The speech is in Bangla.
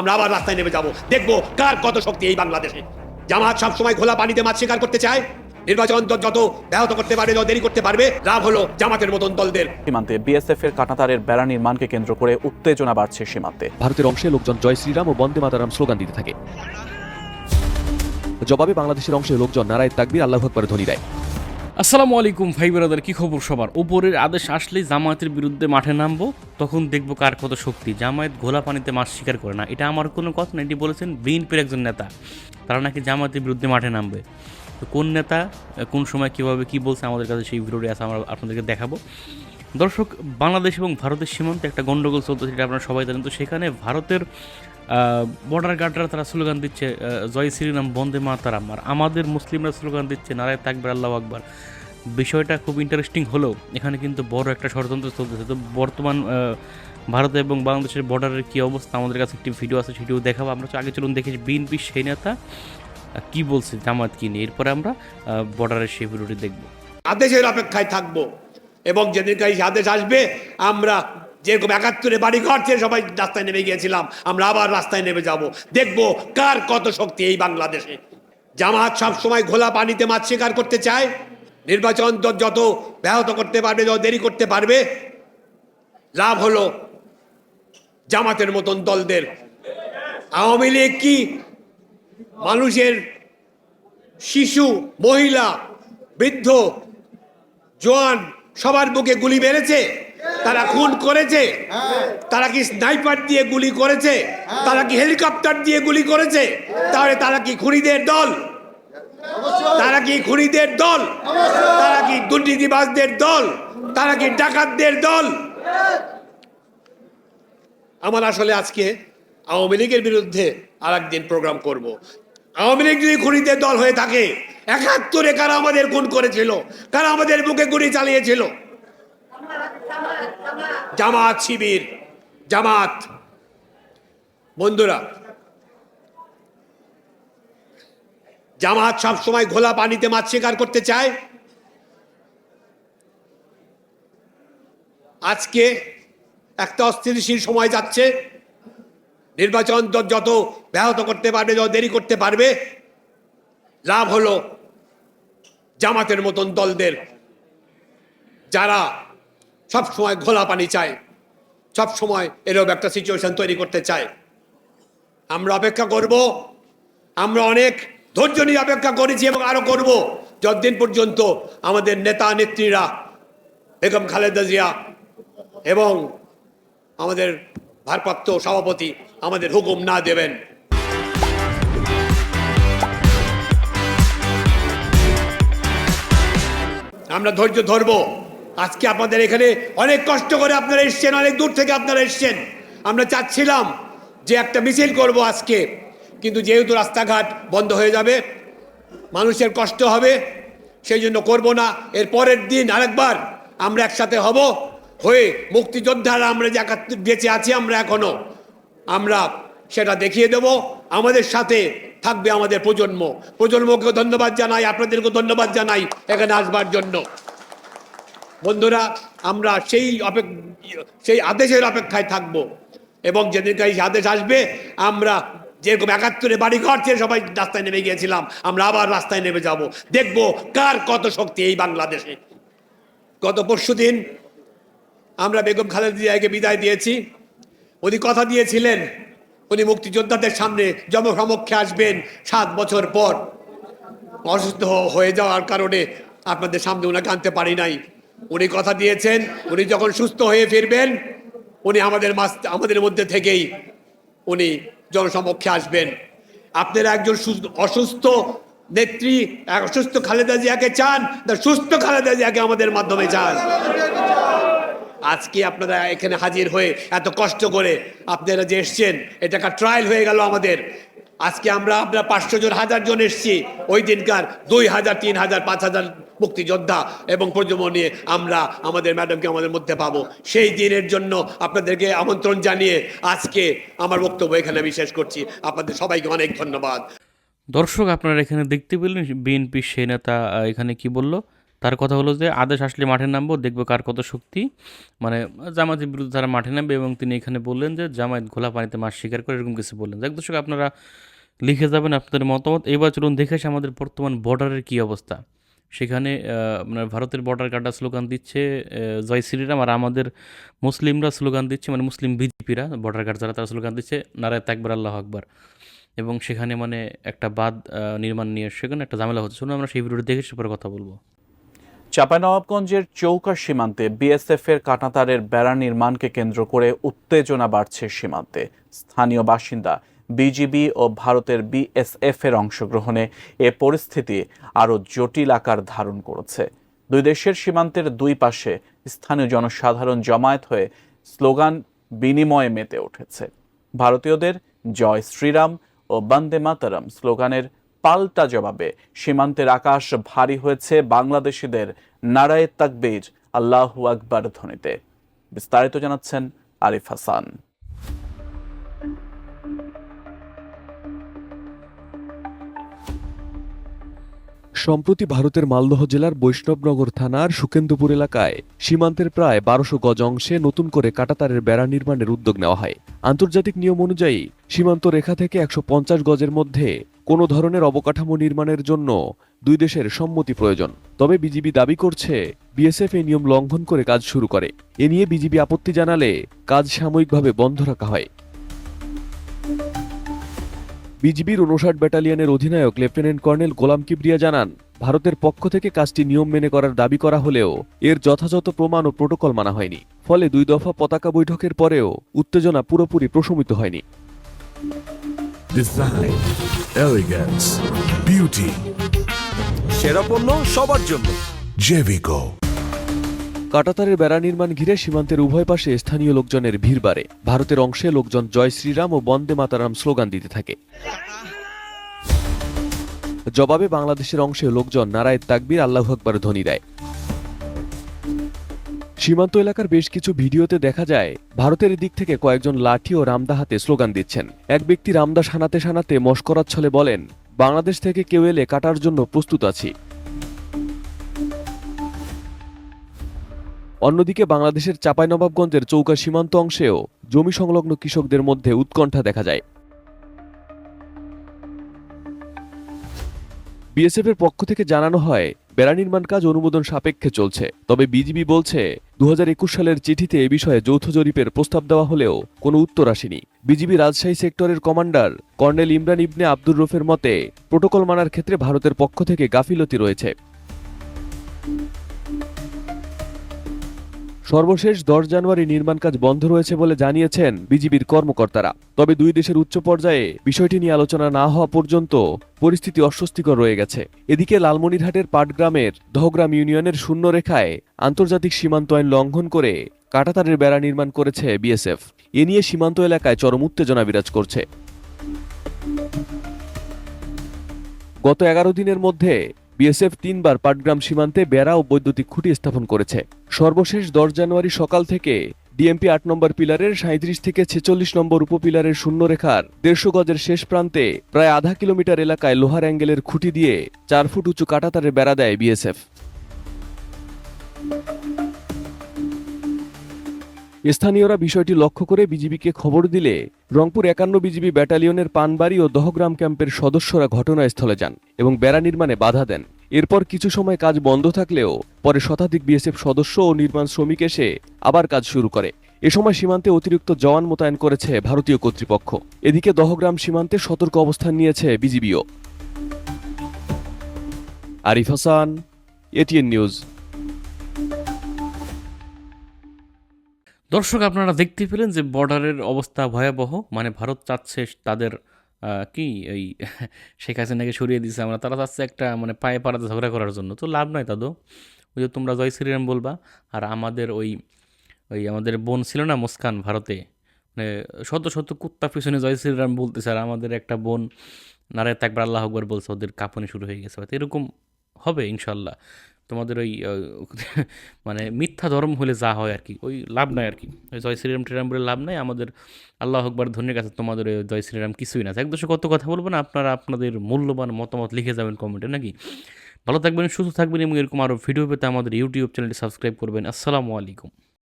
আমরা আবার রাস্তায় নেমে যাব। দেখব কার কত শক্তি এই বাংলাদেশে। জামাত সবসময় খোলা পানিতে মাছ শিকার করতে চায়। নির্বাচন যত ব্যাহত করতে পারবে যত দেরি করতে পারবে লাভ হলো জামাতের মতন দলদের। সীমান্তে বিএসএফ এর কাটাতারের বেড়া নির্মাণকে কেন্দ্র করে উত্তেজনা বাড়ছে সীমান্তে। ভারতের অংশে লোকজন জয় শ্রীরাম ও বন্দে মাতারাম স্লোগান দিতে থাকে। জবাবে বাংলাদেশের অংশে লোকজন নারায় তাকবির আল্লাহ আকবর ধ্বনি দেয়। আসসালামু আলাইকুম, ভাই ব্রাদার, কি খবর সবার? উপরের আদেশ আসলেই জামায়াতের বিরুদ্ধে মাঠে নামবো, তখন দেখব কার কত শক্তি। জামায়াত ঘোলা পানিতে মাছ শিকার করে না, এটা আমার কোনো কথা না, এটি বলেছেন বিএনপির একজন নেতা। তারা নাকি জামায়াতের বিরুদ্ধে মাঠে নামবে। তো কোন নেতা, কোন সময় কীভাবে কী বলছে আমাদের কাছে সেই ভিডিওটি আছে আমরা আপনাদেরকে দেখাবো। দর্শক, বাংলাদেশ এবং ভারতের সীমান্তে একটা গন্ডগোল চলতেছে, সেটা আপনারা সবাই জানেন। তো সেখানে ভারতের বর্ডার গার্ডরা তারা স্লোগান দিচ্ছে জয় শ্রীরাম, বন্দে মাতারাম। আর আমাদের মুসলিমরা স্লোগান দিচ্ছে, নারায় তাকবার আল্লাহ আকবার। বিষয়টা খুব ইন্টারেস্টিং হলেও এখানে কিন্তু বড় একটা ষড়যন্ত্র চলতেছে। তো বর্তমান ভারত এবং বাংলাদেশের বর্ডারের কী অবস্থা? আমাদের কাছে একটি ভিডিও আছে, সেটিও দেখাবো। আমরা আগে চলুন দেখেছি বিএনপি সেই নেতা কী বলছে জামাত কী নিয়ে এরপরে আমরা বর্ডারের সেই ভিডিওটি দেখব। আদেশের অপেক্ষায় থাকব এবং যেদিন এই আদেশ আসবে, আমরা যেরকম একাত্তরে বাড়ি ঘর ছেড়ে সবাই রাস্তায় নেমে গিয়েছিলাম, আমরা আবার রাস্তায় নেমে যাব। দেখব কার কত শক্তি এই বাংলাদেশে। জামাত সব সময় ঘোলা পানিতে মাছ শিকার করতে চায়। নির্বাচন যত ব্যাহত করতে পারবে, যত দেরি করতে পারবে, লাভ হলো জামাতের মতন দলদের। আওয়ামী লীগ কি মানুষের শিশু, মহিলা, বৃদ্ধ, জোয়ান সবার বুকে গুলি মেরেছে? তারা খুন করেছে। তারা কি স্নাইপার দিয়ে গুলি করেছে? তারা কি হেলিকপ্টার দিয়ে গুলি করেছে? তাহলে তারা কি খুনিদের দল? তারা কি খুনিদের দল? তারা কি দুর্নীতিবাজদের দল? তারা কি ডাকাতদের দল? আমার আসলে আজকে আওয়ামী লীগের বিরুদ্ধে আর একদিন প্রোগ্রাম করব। আওয়ামী লীগ যদি খুনিদের দল হয়ে থাকে, একাত্তরে কারা আমাদের খুন করেছিল? কারা আমাদের বুকে গুলি চালিয়েছিল? জামাত শিবির, জামাত। বন্ধুরা, জামাত সব সময় ঘোলা পানিতে মাছ শিকার করতে চায়। আজকে একটা অস্থিতিশীল সময় যাচ্ছে। নির্বাচন যত ব্যাহত করতে পারবে, যত দেরি করতে পারবে, লাভ হলো জামাতের মতন দলদের। যারা সব সময় ঘোলা পানি চায় সব সময় এরকম একটা সিচুয়েশন তৈরি করতে চায় আমরা অপেক্ষা করব। আমরা অনেক ধৈর্য নিয়ে অপেক্ষা করেছি এবং আরও করব। যতদিন পর্যন্ত আমাদের নেতা নেত্রীরা বেগম খালেদা জিয়া এবং আমাদের ভারপ্রাপ্ত সভাপতি আমাদের হুকুম না দেবেন। আমরা ধৈর্য ধরব। আজকে আপনাদের এখানে অনেক কষ্ট করে আপনারা এসছেন, অনেক দূর থেকে আপনারা এসছেন। আমরা চাচ্ছিলাম যে একটা মিছিল করব আজকে, কিন্তু যেহেতু রাস্তাঘাট বন্ধ হয়ে যাবে, মানুষের কষ্ট হবে, সেই জন্য করব না। এর পরের দিন আরেকবার আমরা একসাথে হব, হয়ে মুক্তিযোদ্ধারা আমরা যে বেঁচে আছি আমরা এখনও, আমরা সেটা দেখিয়ে দেব। আমাদের সাথে থাকবে আমাদের প্রজন্ম। প্রজন্মকে ধন্যবাদ জানাই আপনাদেরকে ধন্যবাদ জানাই এখানে আসবার জন্য। বন্ধুরা, আমরা সেই অপেক, সেই আদেশের অপেক্ষায় থাকব। এবং যেদিন এই আদেশ আসবে, আমরা যেরকম একাত্তরে বাড়ি ঘর ছেড়ে সবাই রাস্তায় নেমে গিয়েছিলাম, আমরা আবার রাস্তায় নেমে যাব। দেখব কার কত শক্তি এই বাংলাদেশে। গত পরশু দিন আমরা বেগম খালেদা জিয়াকে বিদায় দিয়েছি। উনি কথা দিয়েছিলেন, উনি মুক্তিযোদ্ধাদের সামনে জনসমক্ষে আসবেন সাত বছর পর। অসুস্থ হয়ে যাওয়ার কারণে আপনাদের সামনে ওনাকে আনতে পারি নাই। উনি কথা দিয়েছেন, উনি যখন সুস্থ হয়ে ফিরবেন, উনি আমাদের আমাদের মধ্যে থেকেই উনি জনসমক্ষে আসবেন। আপনারা একজন সুস্থ- অসুস্থ নেত্রী, অসুস্থ খালেদা জিয়াকে চান সুস্থ খালেদা জিয়াকে আমাদের মাধ্যমে চান? আজকে আপনারা এখানে হাজির হয়ে এত কষ্ট করে আপনারা যে এসছেন এটা একটা ট্রায়াল হয়ে গেল আমাদের। আজকে আমরা আপনার পাঁচশো জন, হাজার জন এসছি। ওই দিনকার দুই হাজার, তিন হাজার, পাঁচ হাজার মুক্তিযোদ্ধা এবং প্রজন্ম নিয়ে আমরা আমাদের ম্যাডামকে আমাদের মধ্যে পাবো। সেই দিনের জন্য আপনাদেরকে আমন্ত্রণ জানিয়ে আজকে আমার বক্তব্য এখানে আমি শেষ করছি। আপনাদের সবাইকে অনেক ধন্যবাদ। দর্শক, আপনারা এখানে দেখতে পেলেন বিএনপির সেই নেতা এখানে কি বলল? তার কথা হলো যে আদেশ আসলে মাঠে নামবো দেখব কার কত শক্তি। মানে জামাতের বিরুদ্ধে তারা মাঠে নামবে এবং তিনি এখানে বললেন যে জামায়াত ঘোলা পানিতে মাছ শিকার করে এরকম কিছু বললেন। যাক দর্শক আপনারা লিখে যাবেন আপনাদের মতামত। এবার চলুন দেখে আসি আমাদের বর্তমান বর্ডারের কী অবস্থা। সেখানে আহ, মানে ভারতের বর্ডার গার্ডরা স্লোগান দিচ্ছে জয় শ্রীরাম আর আমাদের মুসলিমরা স্লোগান দিচ্ছে মানে মুসলিম বিজেপিরা বর্ডার গার্ড যারা তারা স্লোগান দিচ্ছে নারায় তাকবার আল্লাহ আকবার। এবং সেখানে মানে একটা বাদ নির্মাণ নিয়ে সেখানে একটা ঝামেলা হচ্ছে। শুনুন আমরা সেই ভিডিওটা দেখে সে কথা বলব। চাঁপাইনবাবগঞ্জের চৌকা সীমান্তে বিএসএফ এর কাঁটাতারের বেড়া নির্মাণকে কেন্দ্র করে উত্তেজনা বাড়ছে সীমান্তে। স্থানীয় বাসিন্দা, বিজিবি ও ভারতের বিএসএফ এর অংশগ্রহণে এ পরিস্থিতি আরও জটিল আকার ধারণ করেছে। দুই দেশের সীমান্তের দুই পাশে স্থানীয় জনসাধারণ জমায়েত হয়ে স্লোগান বিনিময়ে মেতে উঠেছে। ভারতীয়দের জয় শ্রীরাম ও বন্দে মাতরম স্লোগানের পাল্টা জবাবে। সীমান্তের আকাশ ভারী হয়েছে বাংলাদেশিদের নারায়ে তাকবীর, আল্লাহু আকবার ধ্বনিতে। বিস্তারিত জানাচ্ছেন আরিফ হাসান। সম্প্রতি ভারতের মালদহ জেলার বৈষ্ণবনগর থানার সুকেন্দ্রপুর এলাকায় সীমান্তের প্রায় বারোশো গজ অংশে নতুন করে কাটাতারের বেড়া নির্মাণের উদ্যোগ নেওয়া হয়। আন্তর্জাতিক নিয়ম অনুযায়ী সীমান্ত রেখা থেকে একশো পঞ্চাশ গজের মধ্যে কোনো ধরনের অবকাঠামো নির্মাণের জন্য দুই দেশের সম্মতি প্রয়োজন। তবে বিজিবি দাবি করছে, বিএসএফ এই নিয়ম লঙ্ঘন করে কাজ শুরু করে। এ নিয়ে বিজিবি আপত্তি জানালে কাজ সাময়িকভাবে বন্ধ রাখা হয়। বিজিবির উনষাট ব্যাটালিয়নের অধিনায়ক লেফটেন্যান্ট কর্নেল গোলাম কিবরিয়া জানান, ভারতের পক্ষ থেকে কাজটি নিয়ম মেনে করার দাবি করা হলেও এর যথাযথ প্রমাণ ও প্রোটোকল মানা হয়নি। ফলে দুই দফা পতাকা বৈঠকের পরেও উত্তেজনা পুরোপুরি প্রশমিত হয়নি। Elegance, beauty, সেরা পণ্য সবার জন্য। Jevico. কাটাতারের বেড়া নির্মাণ ঘিরে সীমান্তের উভয় পাশে স্থানীয় লোকজনের ভিড় বাড়ে। ভারতের অংশে লোকজন জয় শ্রীরাম ও বন্দে মাতারাম স্লোগান দিতে থাকে। জবাবে বাংলাদেশের অংশে লোকজন নারায় তাকবীর আল্লাহ আকবার ধ্বনি দেয়। সীমান্ত এলাকার বেশ কিছু ভিডিওতে দেখা যায়, ভারতের দিক থেকে কয়েকজন লাঠি ও রামদা হাতে স্লোগান দিচ্ছেন। এক ব্যক্তি রামদা সানাতে সানাতে মস্করার ছলে বলেন, বাংলাদেশ থেকে কেউ এলে কাটার জন্য প্রস্তুত আছি। অন্যদিকে বাংলাদেশের চাঁপাইনবাবগঞ্জের চৌকা সীমান্ত অংশেও জমি সংলগ্ন কৃষকদের মধ্যে উৎকণ্ঠা দেখা যায়। বিএসএফের পক্ষ থেকে জানানো হয় বেড়া নির্মাণ কাজ অনুমোদন সাপেক্ষে চলছে। তবে বিজিবি বলছে দু হাজার একুশ সালের চিঠিতে এ বিষয়ে যৌথ জরিপের প্রস্তাব দেওয়া হলেও কোনো উত্তর আসেনি। বিজিবি রাজশাহী সেক্টরের কমান্ডার কর্নেল ইমরান ইবনে আব্দুর রফের মতে, প্রোটোকল মানার ক্ষেত্রে ভারতের পক্ষ থেকে গাফিলতি রয়েছে। সর্বশেষ দশ জানুয়ারি নির্মাণ কাজ বন্ধ রয়েছে বলে জানিয়েছেন বিজিবির কর্মকর্তারা। তবে দুই দেশের উচ্চ পর্যায়ে বিষয়টি নিয়ে আলোচনা না হওয়া পর্যন্ত পরিস্থিতি অস্বস্তিকর রয়ে গেছে। এদিকে লালমনিরহাটের পাটগ্রামের দহগ্রাম ইউনিয়নের শূন্য রেখায় আন্তর্জাতিক সীমান্ত আইন লঙ্ঘন করে কাটাতারের বেড়া নির্মাণ করেছে বিএসএফ। এ নিয়ে সীমান্ত এলাকায় চরম উত্তেজনা বিরাজ করছে। গত এগারো দিনের মধ্যে বিএসএফ তিনবার পাটগ্রাম সীমান্তে বেড়া ও বৈদ্যুতিক খুঁটি স্থাপন করেছে। সর্বশেষ দশ জানুয়ারি সকাল থেকে ডিএমপি আট নম্বর পিলারের সাঁত্রিশ থেকে ছেচল্লিশ নম্বর উপপিলারের শূন্যরেখার দেড়শো গজের শেষ প্রান্তে প্রায় আধা কিলোমিটার এলাকায় লোহার অ্যাঙ্গেলের খুঁটি দিয়ে চার ফুট উঁচু কাটাতারে বেড়া দেয় বিএসএফ। স্থানীয়রা বিষয়টি লক্ষ্য করে বিজিবিকে খবর দিলে রংপুর একান্ন বিজিবি ব্যাটালিয়নের পানবাড়ি ও দহগ্রাম ক্যাম্পের সদস্যরা ঘটনাস্থলে যান এবং বেড়া নির্মাণে বাধা দেন। এরপর কিছু সময় কাজ বন্ধ থাকলেও পরে শতাধিক বিএসএফ সদস্য ও নির্মাণ শ্রমিক এসে আবার কাজ শুরু করে। এ সময় সীমান্তে অতিরিক্ত জওয়ান মোতায়েন করেছে ভারতীয় কর্তৃপক্ষ। এদিকে দহগ্রাম সীমান্তে সতর্ক অবস্থান নিয়েছে বিজিবিও। Arif Hasan ATN news. দর্শক, আপনারা দেখতে পেলেন যে বর্ডারের অবস্থা ভয়াবহ। মানে ভারত চাচ্ছে তাদের কি এই শেখ হাসিনাকে সরিয়ে দিছে আমরা। তারা চাচ্ছে একটা মানে পায়ে পাড়াতে ঝগড়া করার জন্য। তো লাভ নয় দাদু ওই যে তোমরা জয় শ্রীরাম বলবা, আর আমাদের ওই ওই আমাদের বোন ছিল না মুস্কান ভারতে মানে শত শত কুত্তা পিছনে জয় শ্রীরাম বলতেছে, আর আমাদের একটা বোন নারায় একবার আল্লাহ আকবর বলছে, ওদের কাঁপুনি শুরু হয়ে গেছে। এরকম হবে ইনশাল্লাহ তোমাদের ওই মানে মিথ্যা ধর্ম হলে যা হয় আর কি, ওই লাভ নাই আর কি। ওই জয় শ্রীরাম টিরাম বলে লাভ নাই, আমাদের আল্লাহ আকবর ধন্যের কাছে তোমাদের ওই জয় শ্রীরাম কিছুই না। এক দশে কত কথা বলব না, আপনারা আপনাদের মূল্যবান মতামত লিখে যাবেন কমেন্টে নাকি? ভালো থাকবেন, সুস্থ থাকবেন এবং এরকম আরও ভিডিও পেতে আমাদের ইউটিউব চ্যানেলটি সাবস্ক্রাইব করবেন। আসসালামু আলাইকুম।